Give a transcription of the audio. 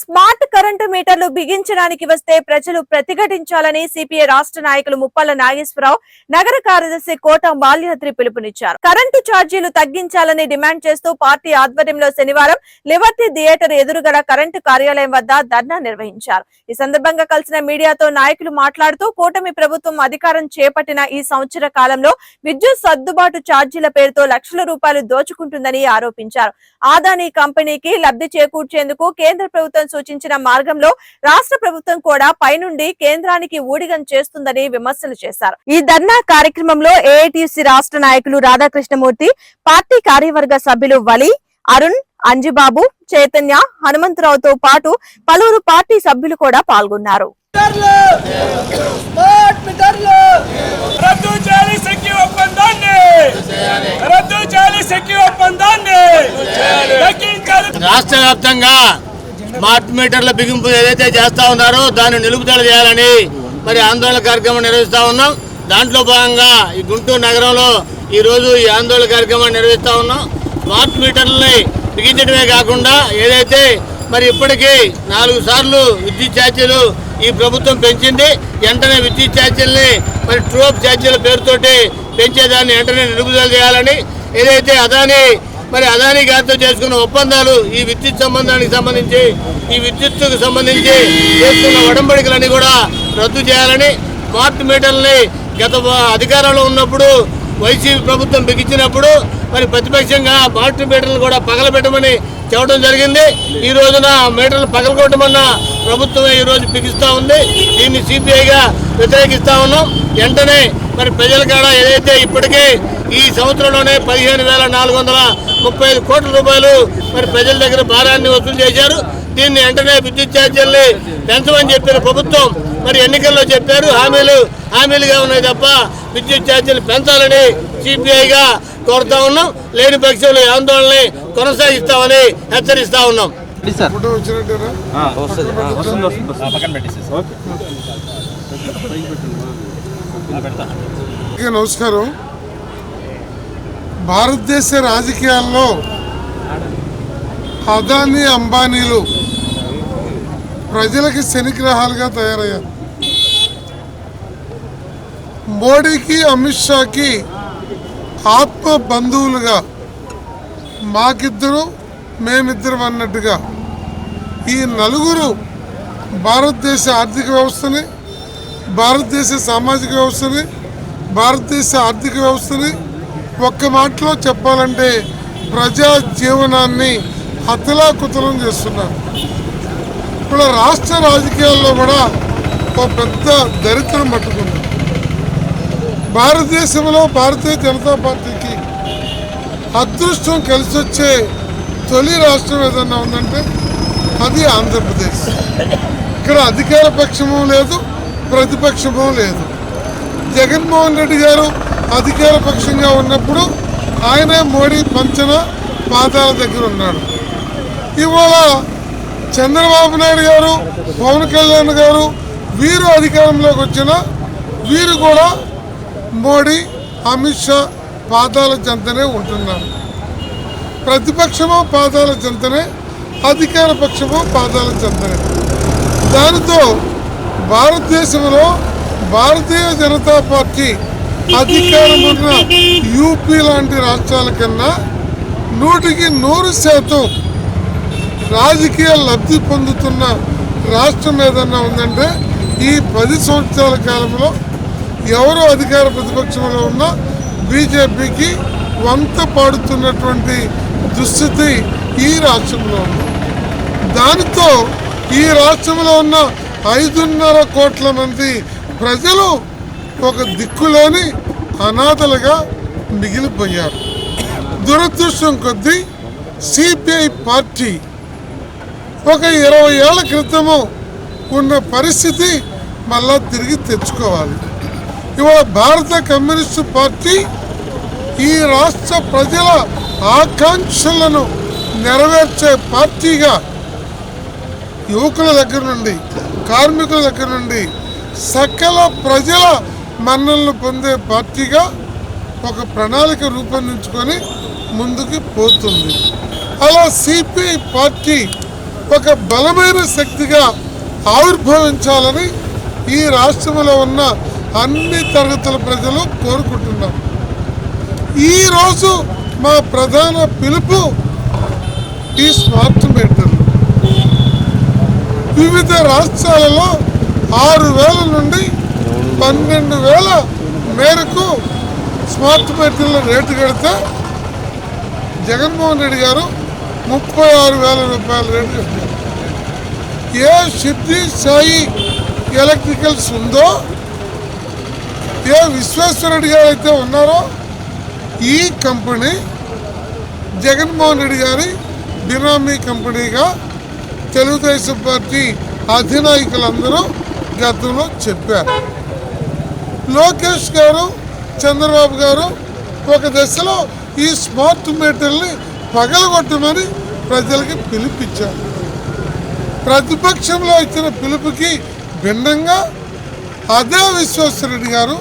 Smart current మీటర్లు బిగించడానికి వస్తే ప్రజలు ప్రతిఘటించాలని సిపిఐ రాష్ట్ర నాయకులు ముప్పల్ల నాగేశ్వరరావు నగర కార్యదర్శి కోట మాల్యాద్రి పిలుపునిచ్చారు. కరెంటు ఛార్జీలు తగ్గించాలని డిమాండ్ చేస్తూ పార్టీ ఆధ్వర్యంలో శనివారం లిబర్టీ థియేటర్ ఎదురుగల కరెంటు కార్యాలయం వద్ద ధర్నా నిర్వహించారు. ఈ సందర్భంగా కలిసిన మీడియాతో నాయకులు మాట్లాడుతూ కూటమి ప్రభుత్వం అధికారం చేపట్టిన ఈ సంవత్సర కాలంలో విద్యుత్ సర్దుబాటు ఛార్జీల పేరుతో లక్షల రూపాయలు దోచుకుంటుందని ఆరోపించారు. ఆదాని కంపెనీకి లబ్ధి చేకూర్చేందుకు కేంద్ర ప్రభుత్వం సూచించిన మార్గంలో రాష్ట్ర ప్రభుత్వం కూడా పైనుండి కేంద్రానికి ఊడిగం చేస్తుందని విమర్శలు చేశారు. ఈ ధర్నా కార్యక్రమంలో ఏఐటిసి రాష్ట్ర నాయకులు రాధాకృష్ణమూర్తి పార్టీ కార్యవర్గ సభ్యులు వలి అరుణ్ అంజిబాబు చైతన్య హనుమంతరావుతో పాటు పలువురు పార్టీ సభ్యులు కూడా పాల్గొన్నారు. మీటర్లు! స్మార్ట్ మీటర్లు! రద్దు చేయాలి శక్తి ఒప్పందాన్ని! రద్దు చేయాలి శక్తి ఒప్పందాన్ని! తగ్గించాలి రాష్ట్ర వ్యాప్తంగా స్మార్ట్ మీటర్ల బిగింపు ఏదైతే చేస్తా ఉన్నారో దాన్ని నిలుపుదల చేయాలని మరి ఆందోళన కార్యక్రమం నిర్వహిస్తా ఉన్నాం. దాంట్లో భాగంగా ఈ గుంటూరు నగరంలో ఈరోజు ఈ ఆందోళన కార్యక్రమాన్ని నిర్వహిస్తూ ఉన్నాం. స్మార్ట్ మీటర్లని బిగించడమే కాకుండా ఏదైతే మరి ఇప్పటికీ నాలుగు సార్లు విద్యుత్ ఛార్జీలు ఈ ప్రభుత్వం పెంచింది వెంటనే విద్యుత్ ఛార్జీలని మరి ట్రోప్ ఛార్జీల పేరుతోటి పెంచేదాన్ని వెంటనే నిలుపుదల చేయాలని ఏదైతే అదాని మరి అదానీ గారితో చేసుకున్న ఒప్పందాలు ఈ విద్యుత్ సంబంధానికి సంబంధించి ఈ విద్యుత్తుకు సంబంధించి చేసుకున్న ఒడంబడికలన్నీ కూడా రద్దు చేయాలని స్మార్ట్ మీటర్లని గత అధికారంలో ఉన్నప్పుడు వైసీపీ ప్రభుత్వం బిగించినప్పుడు మరి ప్రతిపక్షంగా స్మార్ట్ మీటర్లు కూడా పగలబెట్టమని చెప్పడం జరిగింది. ఈ రోజున మీటర్లు పగలగొట్టమన్న ప్రభుత్వమే ఈ రోజు ఉంది. దీన్ని సిపిఐగా వ్యతిరేకిస్తా ఉన్నాం. వెంటనే మరి ప్రజల కాడ ఏదైతే ఇప్పటికే ఈ సంవత్సరంలోనే పదిహేను వేల నాలుగు వందల ముప్పై ఐదు కోట్ల రూపాయలు మరి ప్రజల దగ్గర భారాన్ని వసూలు చేశారు. దీన్ని వెంటనే విద్యుత్ ఛార్జీల్ని పెంచమని చెప్పిన ప్రభుత్వం మరి ఎన్నికల్లో చెప్పారు. హామీలు హామీలుగా ఉన్నాయి తప్ప విద్యుత్ ఛార్జీలు పెంచాలని సిపిఐగా కోరుతా ఉన్నాం. లేని పక్షంలో ఆందోళనని కొనసాగిస్తామని హెచ్చరిస్తా ఉన్నాం. నమస్కారం. భారతదేశ రాజకీయాల్లో అదానీ అంబానీలు ప్రజలకి శనిగ్రహాలుగా తయారయ్యారు. మోడీకి అమిత్ షాకి ఆత్మ బంధువులుగా మాకిద్దరు మేమిద్దరం అన్నట్టుగా ఈ నలుగురు భారతదేశ ఆర్థిక వ్యవస్థని భారతదేశ సామాజిక వ్యవస్థని భారతదేశ ఆర్థిక వ్యవస్థని ఒక్క మాటలో చెప్పాలంటే ప్రజా జీవనాన్ని హతలాకుతలం చేస్తున్నారు. ఇప్పుడు రాష్ట్ర రాజకీయాల్లో కూడా ఒక పెద్ద దరిద్రం పట్టుకుంది. భారతదేశంలో భారతీయ జనతా పార్టీకి అదృష్టం కలిసి వచ్చే తొలి రాష్ట్రం ఏదన్నా ఉందంటే అది ఆంధ్రప్రదేశ్. ఇక్కడ అధికార పక్షము లేదు ప్రతిపక్షము లేదు. జగన్మోహన్ రెడ్డి గారు అధికార పక్షంగా ఉన్నప్పుడు ఆయనే మోడీ పంచన పాదాల దగ్గర ఉన్నాడు. ఇవాళ చంద్రబాబు నాయుడు గారు పవన్ కళ్యాణ్ గారు వీరు అధికారంలోకి వచ్చిన వీరు కూడా మోడీ అమిత్ షా పాదాల జంతనే ఉంటున్నారు. ప్రతిపక్షము పాదాల జంతనే అధికార పక్షము పాదాల జంతనే దానితో భారతదేశంలో భారతీయ జనతా పార్టీ అధికారం ఉన్న యూపీ లాంటి రాష్ట్రాల కన్నా నూటికి నూరు శాతం రాజకీయ లబ్ధి పొందుతున్న రాష్ట్రం ఏదన్నా ఉందంటే ఈ పది సంవత్సరాల కాలంలో ఎవరు అధికార ప్రతిపక్షంలో ఉన్నా బీజేపీకి వంత పాడుతున్నటువంటి దుస్థితి ఈ రాష్ట్రంలో ఉంది. దానితో ఈ రాష్ట్రంలో ఉన్న ఐదున్నర కోట్ల మంది ప్రజలు ఒక దిక్కులేని అనాథలుగా మిగిలిపోయారు. దురదృష్టం కొద్దీ సిపిఐ పార్టీ ఒక ఇరవై ఏళ్ళ క్రితము ఉన్న పరిస్థితి మళ్ళా తిరిగి తెచ్చుకోవాలి. ఇవాళ భారత కమ్యూనిస్టు పార్టీ ఈ రాష్ట్ర ప్రజల ఆకాంక్షలను నెరవేర్చే పార్టీగా యువకుల దగ్గర నుండి కార్మికుల దగ్గర నుండి సకల ప్రజల మన్నలను పొందే పార్టీగా ఒక ప్రణాళిక రూపొందించుకొని ముందుకు పోతుంది. అలా సిపిఐ పార్టీ ఒక బలమైన శక్తిగా ఆవిర్భవించాలని ఈ రాష్ట్రంలో ఉన్న అన్ని తరగతుల ప్రజలు కోరుకుంటున్నాం ఈరోజు మా ప్రధాన పిలుపు ఈ స్మార్ట్ మీటర్లు వివిధ రాష్ట్రాలలో ఆరు వేల నుండి మేరకు స్మార్ట్ మీటర్ల రేటు కడితే జగన్మోహన్ రెడ్డి గారు ముప్పై ఆరు వేల రూపాయల రేటు కట్టారు ఏ సిద్ధి సాయి ఎలక్ట్రికల్స్ ఉందో ఏ విశ్వేశ్వరరెడ్డి గారు అయితే ఉన్నారో ఈ కంపెనీ జగన్మోహన్ రెడ్డి గారి బినామీ కంపెనీగా తెలుగుదేశం పార్టీ అధినాయకులందరూ గతంలో చెప్పారు. లోకేష్ గారు చంద్రబాబు గారు ఒక దశలో ఈ స్మార్ట్ మీటర్ని పగలగొట్టమని ప్రజలకి పిలిపించారు. ప్రతిపక్షంలో ఇచ్చిన పిలుపుకి భిన్నంగా అదే విశ్వేశ్వరరెడ్డి గారు